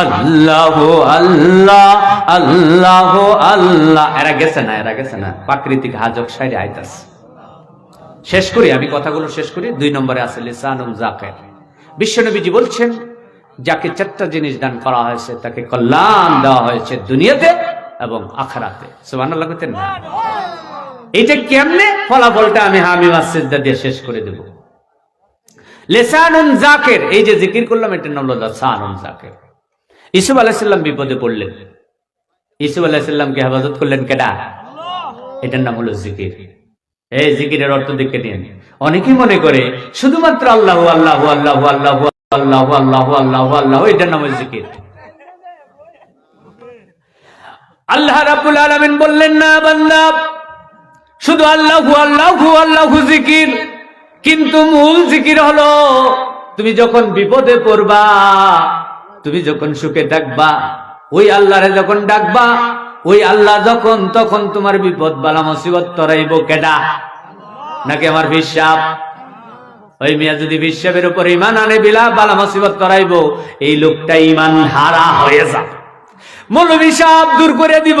আল্লাহ আল্লাহ আল্লাহ আল্লাহ। এরা গেছে না, এরা গেছে না। প্রাকৃতিক হাজক সাইডে আইতাস শেষ করি, আমি কথাগুলো শেষ করি। দুই নম্বরে আছে লিসানুম জাকের। বিশ্বনবীজি বলছেন, যাকে চারটা জিনিস দান করা হয়েছে, তাকে কল্যাণ দেওয়া হয়েছে দুনিয়াতে এবং আখরাতে। সুবহানাল্লাহ কইতেন না। এটা কেমনে ফলাফলটা আমি হামি মাসজিদা দিয়ে শেষ করে দেব? লেসানুন জাকের, এই যে জিকির করলাম, এটার নাম হলো লেসানুন জাকের। ইসুফ আলাইসাল্লাম বিপদে পড়লেন। ইসুফ আলাইসাল্লামকে হেফাজত করলেন কেডা? এটার নাম হলো জিকির। এই জিকিরের অর্থ দেখে নিন। অনেকেই মনে করে শুধুমাত্র আল্লাহ আল্লাহ আল্লাহ আল্লাহ আল্লাহ আল্লাহ আল্লাহ আল্লাহ, এটার নাম জিকির। আল্লাহ রাব্বুল আলামিন বললেন, না বান্দা, শুধু আল্লাহু আল্লাহু আল্লাহু জিকির, কিন্তু মূল জিকির হলো, তুমি যখন বিপদে পড়বা তুমি যখন সুখে ডাকবা ওই আল্লাহরে যখন ডাকবা, ওই আল্লাহ যখন তখন তোমার বিপদ বালা মুসিবত তরাইব কেডা? নাকি আমার বিশ্বাস? ওই মিয়া যদি বিশ্বাসের উপর ইমান আনে, বিলা বালা মুসিবত তরাইব, এই লোকটা ইমান হারা হয়ে যা মৌলবী বিশ্বাস দূর করে দিব।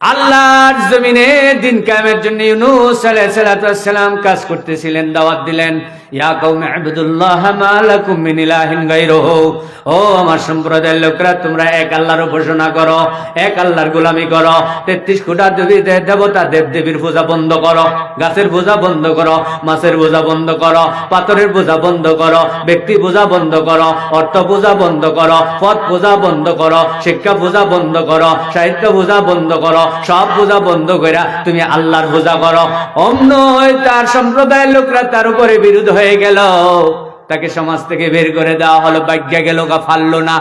আল্লাহর জমিনে দিন কায়েমের জন্য ইউনুস আলাইহিস সালাম কাজ করতেছিলেন দাওয়াত দিলেন। ইয়া মিন ইলাহিন গায়রুহু ও আমার সম্প্রদায়ের লোকরা তোমরা এক আল্লাহর উপাসনা করো এক আল্লাহর গোলামি করো 33 কোটা দেবী দেবতা দেব দেবীর পূজা বন্ধ করো গাছের পূজা বন্ধ করো মাছের পূজা বন্ধ করো পাথরের পূজা বন্ধ করো ব্যক্তি পূজা বন্ধ করো অর্থ পূজা বন্ধ করো পথ পূজা বন্ধ করো শিক্ষা পূজা বন্ধ করো সাহিত্য পূজা বন্ধ করো সব পূজা বন্ধ কইরা তুমি আল্লাহর পূজা করো অন্য তার সম্প্রদায়ের লোকরা তার উপরে বিরোধ হয়ে গেল। তাকে সমাজ থেকে বের করে দেওয়া হলো। ভাগ্যা গেল গা ফাললো না।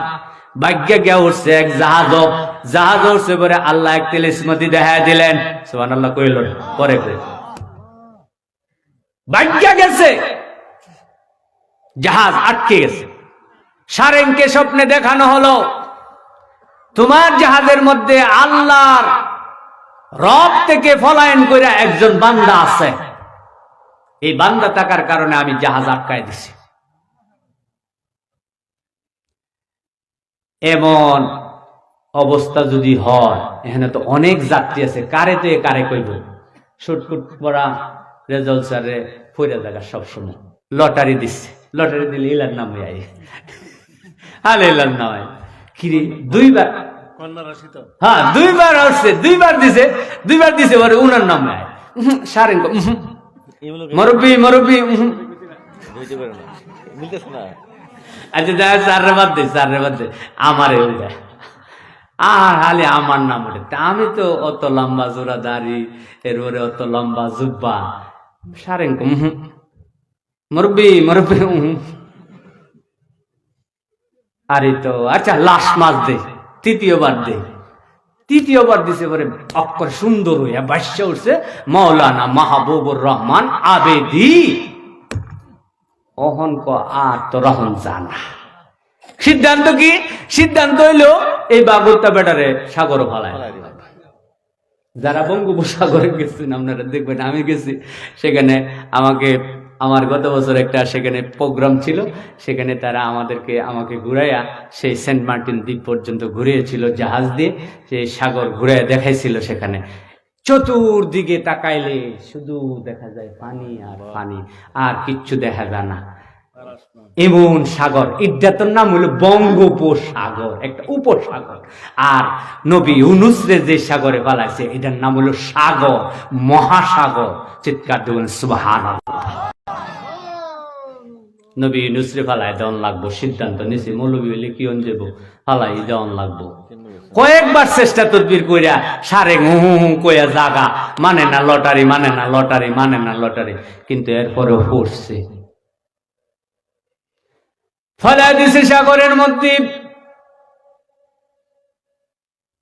ভাগ্যা গিয়া উঠছে এক জাহাজ জাহাজ উঠছে পরে আল্লাহ এক তেল স্মৃতি দেখা দিলেন। সোহান আল্লাহ কইল, পরে ভাগ্যা গেছে। জাহাজ আটকে গেছে। সারেংকে স্বপ্নে দেখানো হলো। তোমার জাহাজের মধ্যে আল্লাহর রব থেকে ফলায়ন করে একজন বান্দা আছে। এই বান্দা থাকার কারণে আমি জাহাজ আটকায় দিছি। এমন অবস্থা যদি হয় এখানে তো অনেক যাত্রী আছে কারে তো এ কারে কইব? শুটকুট পড়া রেজাল্ট স্যারে ফইরা জায়গা সবসময়। লটারি দিচ্ছে। লটারি দিলে ইলার নাম হয়ে আই আলে ইলার নাম হয় কিরে দুইবার? হ্যাঁ দুইবার আসছে দুইবার দিছে দুইবার দিছে পরে উনার নাম আয়। সারেন। মুরব্বি মুরব্বি আচ্ছা দেখা চাররে বাদ দে চাররে বাদ দে। আমারে আর হালে আমার নাম ওঠে। আমি তো অত লম্বা জোড়া দাড়ি এরপরে অত লম্বা জুব্বা। সারেন। মুরব্বি মুরব্বি। আরে তো আচ্ছা লাশ মাছ দে তৃতীয়বার দে। তৃতীয়বার দিছে পরে অক্ষর সুন্দর হইয়া বাস্য উঠছে, মৌলানা মাহবুবুর রহমান আবেদি। অহন ক আর তো রহন জানা। সিদ্ধান্ত কি? সিদ্ধান্ত হইল এই বাগুরটা বেটারে সাগর ফালায়। যারা বঙ্গোপসাগরে গেছেন, আপনারা দেখবেন, আমি গেছি। সেখানে আমাকে আমার গত বছর একটা সেখানে প্রোগ্রাম ছিল, সেখানে তারা আমাদেরকে আমাকে ঘুরাইয়া সেই সেন্ট মার্টিন দ্বীপ পর্যন্ত ঘুরিয়েছিল জাহাজ দিয়ে, সেই সাগর ঘুরে দেখাইছিল সেখানে। চতুর্দিকে তাকাইলে শুধু দেখা যায় পানি আর পানি, আর কিচ্ছু দেখা যায় না। এমন সাগর। নাম হলো বঙ্গোপসাগর, একটা উপসাগর। আর নবী যে সাগরে পালাইছে, এটার নাম হলো সাগর, মহাসাগর। চিৎকার দেবেন সুবাহান নবী ফালাই লাগবো, সিদ্ধান্ত নিছি, মৌলবী হইলে কি ফালাই লাগবো। কয়েকবার চেষ্টা তদবির কইরা সারে হু হু হু কইয়া জাগা মানে না লটারি মানে না লটারি মানে না লটারি। কিন্তু এরপরেও পড়ছে। ফলা সাগরের মধ্যে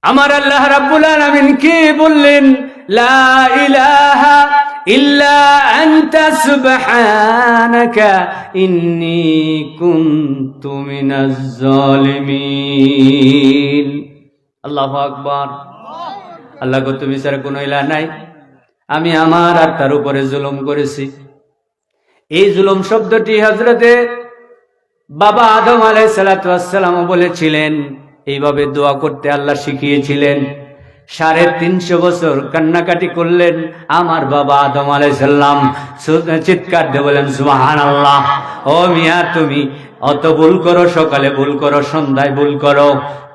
আমার আল্লাহ রাব্বুল আলামিন কি বললেন? লা ইলাহা ইল্লা আনতা সুবহানাকা কুনতু মিনাজ জালিমিন। আল্লাহু আকবার। আল্লাহ গো, তুমি কোনো ইলাহ নাই। আমি আমার আর তার উপরে জুলুম করেছি। এই জুলুম শব্দটি হজরতে বাবা আদম আলাই সালাতাম বলেছিলেন, এইভাবে দোয়া করতে আল্লাহ শিখিয়েছিলেন। সাড়ে তিনশো বছর কান্নাকাটি করলেন আমার বাবা আদম আলাইসাল্লাম চিৎকার দিয়ে বলেন সুমাহান আল্লাহ ও মিয়া, তুমি অত ভুল করো, সকালে ভুল করো, সন্ধ্যায় ভুল করো।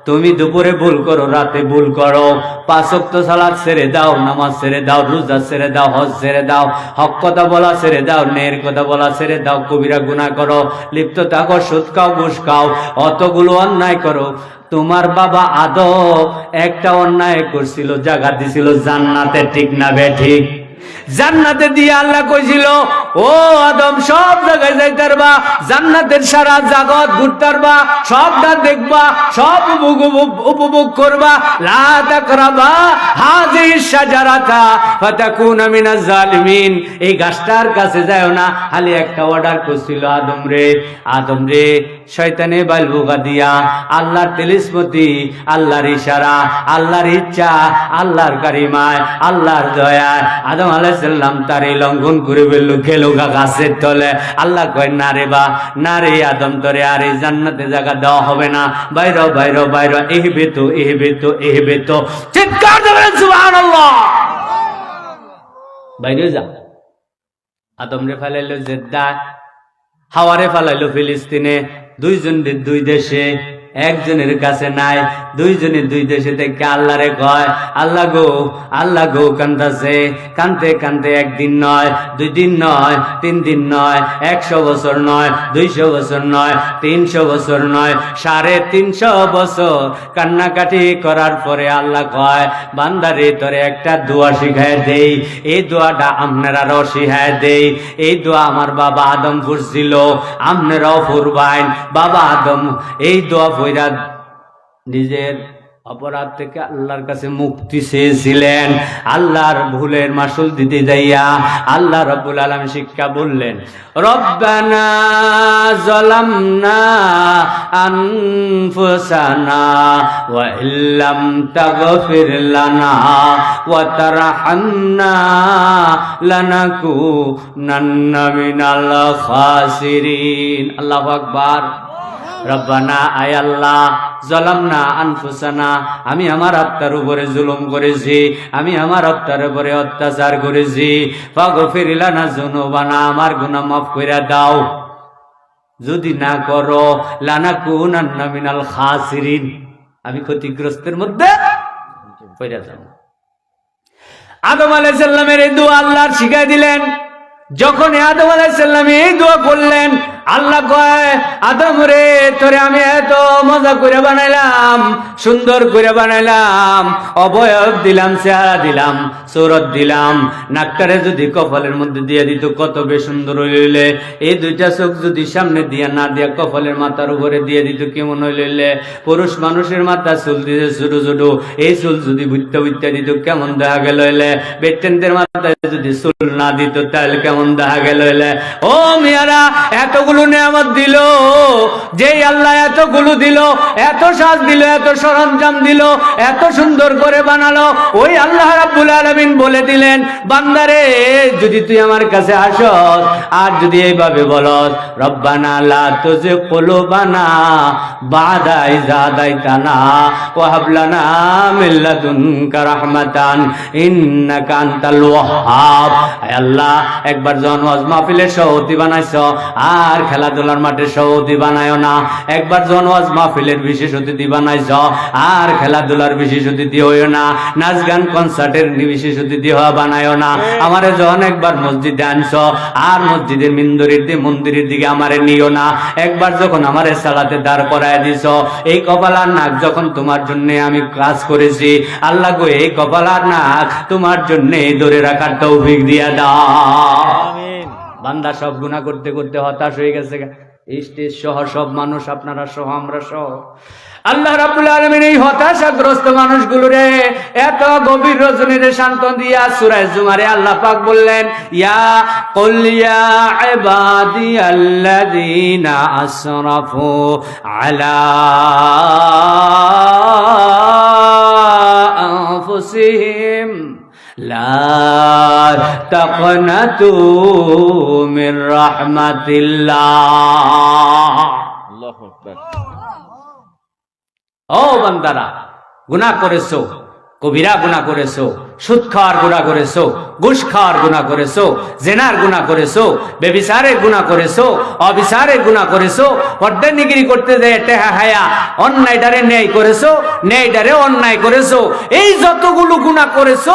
তুমি দুপুরে ভুল করো, রাতে ভুল করো। পাঁচক্ত সালাদ ছেড়ে দাও, নামাজ ছেড়ে দাও, রোজা ছেড়ে দাও, হজ ছেড়ে দাও, হক কথা বলা ছেড়ে দাও নের কথা বলা ছেড়ে দাও, কবিরা গুণা করো, লিপ্ত থাকো, সুদ খাও, ঘুষ খাও, অতগুলো অন্যায় করো। তোমার বাবা আদব একটা অন্যায় করছিল জায়গা দিছিল জান্নাতে, ঠিক না বে, ঠিক? জান্নাতে দিয়ে আল্লাহ কইছিল, ও আদম, সব জায়গায় যাইতার বা জান্নাতের সারা জাগত ঘুরতার বা সবটা দেখবা, সব উপভোগ করবা। লা তাকরাবা হাজি শাজারাতা ফাতাকুনা মিনাজ জালিমিন এই গাছটার কাছে যাও না, খালি একটা অর্ডার করছিল, আদম রে আদম রে, শয়তানে বালবুগা দিয়া, আল্লাহর তেলিসমতি, আল্লাহর ইশারা, আল্লাহর ইচ্ছা, আল্লাহর কারিমায়, আল্লাহর দয়ায়। আদম আলাইসাল্লাম তার এই লঙ্ঘন করে ফেলল খেলো গা গাছের তলে। আল্লাহ কয়, না রে বা, না রে আদম তরে, আর এই জান্নাতে জায়গা দেওয়া হবে না। বাইর বাইর বাইর, এহবে তো এহবে তো এহবে তো। চিৎকার দেবেন, সুবহানাল্লাহ। বাইরে যা। আদম রে ফেলাইলো জেদ্দা হাওয়ারে ফেলাইলো ফিলিস্তিনে। দুইজনের দুই দেশে। একজনের কাছে নাই, দুইজনের দুই দেশে থেকে আল্লাহরে কয়, আল্লাহ গো আল্লাহ গো কান্দাছে কানতে কানতে একদিন নয়, দুই দিন নয়, তিন দিন নয়, একশো বছর নয়, দুইশো বছর নয়, তিনশো বছর নয়, সাড়ে তিনশো বছর কান্নাকাটি করার পরে আল্লাহ কয়, বান্দারে, তোরে একটা দোয়া শিখায় দেই, এই দোয়াটা আপনারাও শিখায় দেই, এই দোয়া আমার বাবা আদম ফুরছিল, আপনারাও ফুরবাইন, বাবা আদম, এই দোয়া ফইরা নিজের অপরাধ থেকে আল্লাহর কাছে মুক্তি চেয়েছিলেন। আল্লাহর ভুলের মাসুল দিতে যাইয়া আল্লাহ রব্বুল আলম শিক্ষা বললেন, রব্বানা আনফুসানা ওয়া ইল্লাম তাগফির লানা ওয়া তারহামনা লানাকুনান্না মিনাল খাসিরিন। আল্লাহু আকবার। রব্বানা, আয় আল্লাহ, জলামনা আনফুসানা, আমি আমার আত্মার উপরে জুলুম করেছি, আমি আমার আত্মার উপরে অত্যাচার করেছি। ফাগফিরিলানা জুনুবানা আমার গুনাহ মাফ কইরা দাও। যদি না করো লানা কুনান্না মিনাল খাসিরিন, আমি ক্ষতিগ্রস্তের মধ্যে পড়ে যাব। আদম আলাইহিস সালামের এই দোয়া আল্লাহ শিখাই দিলেন। যখন আদম আলাইসাল্লাম এই দোয়া করলেন আল্লাহ কয়, আদম রে, তোরে আমি এত মজা করে বানাইলাম, সুন্দর করে বানাইলাম, অবয়ব দিলাম, চেহারা দিলাম সৌরত দিলাম, নাকটারে যদি কপালের মধ্যে দিয়ে দিত, কত বেশ সুন্দর হইলে। এই দুইটা চোখ যদি সামনে দিয়া না দিয়া কপালের মাথার উপরে দিয়ে দিত, কেমন হইলে? পুরুষ মানুষের মাথা চুল দিতে ছোট ছোট, এই চুল যদি বুঝতে বুঝতে দিত, কেমন দেখা গেল হইলে? বেটেনদের মাথায় যদি চুল না দিত, তাহলে কেমন দেখা গেল হইলে? ও মিয়ারা, এতগুলো নিয়ামত দিল, যেই আল্লাহ এতগুলো দিল, এত সাজ দিল, এত সরঞ্জাম দিল, এত সুন্দর করে বানালো, ওই আল্লাহ রাব্বুল আলামিন বলে দিলেন, বান্দারে, যদি তুই আমার কাছে আসস, আর যদি এইভাবে বলস, রব্বানা লা তুজি কুলুবানা বাদা ইযা দাইতানা ওয়া হাব লানা মিন লাদুনকা রাহমাতান, ইন্নাকা আনতাল ওয়াহ্হাব। আল্লাহ, একবার জন ওয়াজ মাহফিলের সভাপতি বানাইছো, আর খেলাধুলার মাঠে সভাপতি বানায়ও না। একবার জন ওয়াজ মাহফিলের বিশেষ অতিথি বানাইছো আর খেলাধুলার বিশেষ অতিথি হইও না। নাচ গান কনসার্টের বিশেষ অতিথি হওয়া বানায়ও না। আমারে যখন একবার মসজিদে আনছো, আর মসজিদের মিন্দরির দিয়ে মন্দিরের দিকে আমারে নিও না। একবার যখন আমারে সালাতে দাঁড় করায় দিছ, এই কপালার নাক যখন তোমার জন্য আমি কাজ করেছি, আল্লাহ গো, এই কপালার নাক তোমার জন্য ধরে রাখার তৌফিক দিয়া দাও। বান্দা সব গুণা করতে করতে হতাশ হয়ে গেছে স্টেজ সহ সব মানুষ, আপনারা সহ, আমরা সহ। আল্লাহ রাব্বুল আলামিন এই হতাশাগ্রস্ত মানুষগুলোরে এত গভীর রজনীতে শান্ত দিয়া সূরা জুমারে আল্লাহ পাক বললেন, ইয়া কুল ইয়া ইবাদিয়াল্লাযীনা আসরাফু আলা আনফুসিহিম। لا تقنطوا من رحمة الله আল্লাহ আকবার ও বান্দারা গুনাহ করেছো কবিরা গুনাহ করেছো সুদ খাওয়ার গুনাহ করেছ ঘুষ খাওয়ার গুনাহ করেছ, জেনার গুনাহ করেছ, বেবিচারের গুনাহ করেছ, অবিচারের গুনাহ করেছ পর্দানিগিরি করতে যায় টেহা হায়া অন্যায়টারে ন্যায় করেছ ন্যায়টারে অন্যায় করেছ, এই যতগুলো গুনাহ করেছ,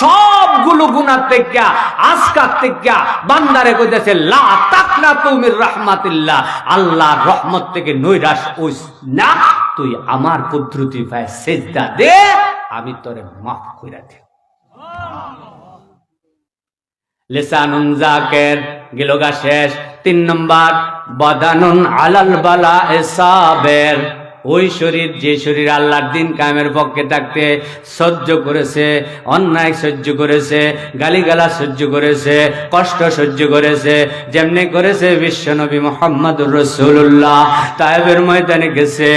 সবগুলো গুনাহ থেকে, আজকার থেকে বান্দারে কইতেছে, লা তাকনা তুমির রাহমাতিল্লাহ আল্লাহ রহমত থেকে নৈরাশ হইস না, তুই আমার কুদরতি পায় সেজদা দে, আমি তোরে মাফ কইরা দেব লিসানুন জাকের গিলোগা শেষ। তিন নম্বর বদানুন আলাল বালা এসাবের। ওই শরীর, যে শরীর আল্লাহর দিন কায়েমের পক্ষে থাকতে সহ্য করেছে, অন্যায় সহ্য করেছে গালিগালা সহ্য করেছে, কষ্ট সহ্য করেছে, যেমনি করেছে বিশ্বনবী মোহাম্মদুর রসুল্লাহ তায়েবের ময়দানে গেছে,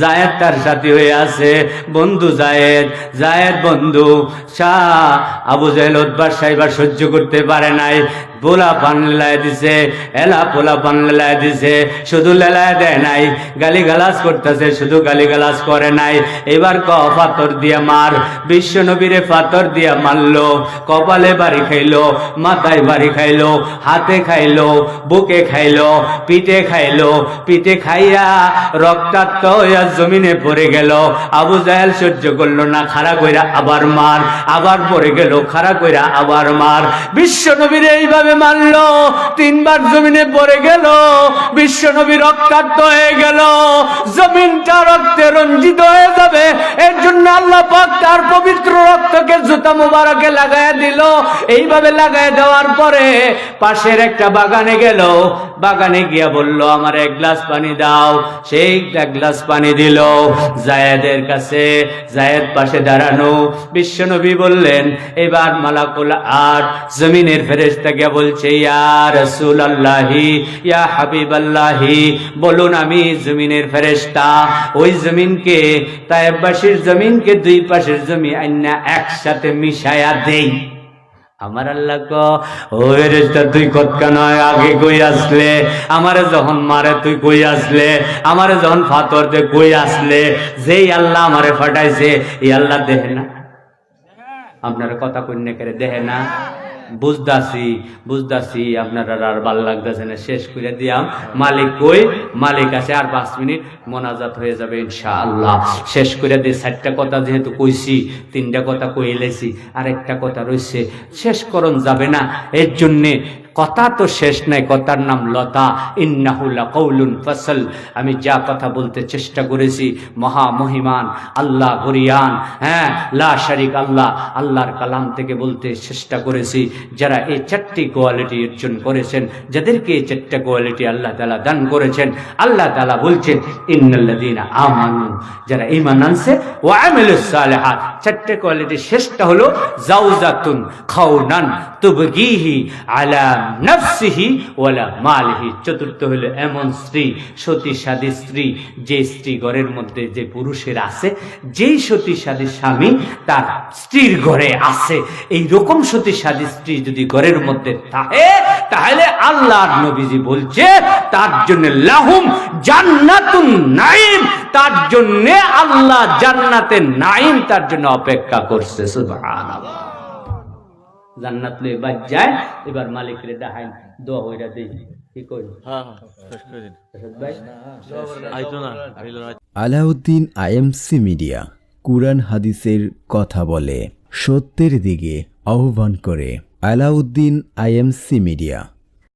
জায়েদ তার সাথী হয়ে আছে, বন্ধু জায়েদ জায়েদ বন্ধু, শাহ আবু জাহেল উদ্বাস সাহেবার সহ্য করতে পারে নাই। পোলা পান লেলায় দিছে, এলা পোলা পান লেলায় দিছে, শুধু লেলায় দেয় নাই গালি গালাজ করতেছে, শুধু গালি গালাজ করে নাই। এবার ক পাথর দিয়া মার, বিশ্ব নবীরে পাথর দিয়া মারলো, কপালে বাড়ি খাইলো, মাথায় বাড়ি খাইলো, হাতে খাইলো, বুকে খাইলো, পিঠে খাইলো, পিঠে খাইয়া রক্তাক্ত হইয়া জমিনে পড়ে গেল। আবু জাহেল সহ্য করল না, খাড়া কইরা আবার মার, আবার পড়ে গেল, খাড়া কইরা আবার মার। বিশ্ব নবীর এইভাবে মারলো, তিনবার জমিনে পড়ে গেল, বিশ্ব নবী রক্তাক্ত হয়ে গেল। জমিনটা রক্তে রঞ্জিত হয়ে যাবে, এর জন্য আল্লাহ পাক তার পবিত্র রক্তকে জুতা মুবারকে লাগায় দিল। এইভাবে লাগায় দেওয়ার পরে পাশের একটা বাগানে গেল। বাগানে গিয়া বলল, আমার এক গ্লাস পানি দাও। সেই এক গ্লাস পানি দিল। জায়েদের কাছে, জায়েদ পাশে দাঁড়ানো বিশ্বনবী বললেন, এবার মালাকুল আট জমিনের ফেরেশতা গিয়া বলছে রাসূল আল্লাহি ইয়া হাবিব আল্লাহি বলুন আমি জমিনের ফেরেশতা। ওই জমিনকে, তায়েববাসীর জমিনকে দুই পাশের জমি আইনা একসাথে মিশায়া দেই। আমার আল্লাহ ক তুই কতকা নয় আগে কই আসলে? আমারে যখন মারে, তুই কই আসলে? আমারে যখন ফাতর দে, কই আসলে? যেই আল্লাহ আমারে ফাটাইছে, এই আল্লাহ দেহে না। আপনারা কথা কন্যা করে দেহে না। বুঝদাসি বুঝদাসি আপনারা আর ভালো লাগতেছে না, শেষ করে দিয়াম। মালিক কই? মালিক আছে আর পাঁচ মিনিট মোনাজাত হয়ে যাবে ইনশাআল্লাহ। শেষ করে দিয়ে চারটা কথা যেহেতু কইছি, তিনটা কথা কইলেছি আর একটা কথা রয়েছে শেষ করণ যাবে না। এর জন্যে কথা তো শেষ নাই, কথার নাম লতা। ইন্নাহুল্লা কৌলুন ফসল। আমি যা কথা বলতে চেষ্টা করেছি মহা মহিমান আল্লাহ হরিয়ান হ্যাঁ লা শারিক আল্লাহ, আল্লাহর কালাম থেকে বলতে চেষ্টা করেছি। যারা এই চারটি কোয়ালিটি অর্জন করেছেন, যাদেরকে এই চারটা কোয়ালিটি আল্লাহ তালা দান করেছেন, আল্লাহ তালা বলছেন ইন্নাল্লাদিনা আমানু, যারা ইমান আনছে ও আমিলুস সালেহাত। চারটে কোয়ালিটি শেষটা হলো, জাউজাতুন খাউনান তুবগিহি আলা নফসিহি ওয়ালা মালিহি। চতুর্থ হলো এমন স্ত্রী সতী সাদী স্ত্রী, যে স্ত্রী ঘরের মধ্যে যে পুরুষের আছে, যেই সতী সাদী স্বামী তার স্ত্রীর ঘরে আছে। এই রকম সতী সাদী স্ত্রী যদি ঘরের মধ্যে থাকে, তাহলে আল্লাহর নবীজি বলছে, তার জন্য লাহুম জান্নাতুন নাইম তার জন্য আল্লাহ জান্নাতে নাইম তার জন্য অপেক্ষা করছে, সুবহানাল্লাহ। জান্নাত লয়ে বাদ যায় এবার মালিকরে ডাহাইন দোয়া হইরা দেই। কি কই হ্যাঁ হ্যাঁ। আলাউদ্দিন আইএমসি মিডিয়া কুরআন হাদিসের কথা বলে সত্যের দিকে আহ্বান করে। Alauddin IMC media.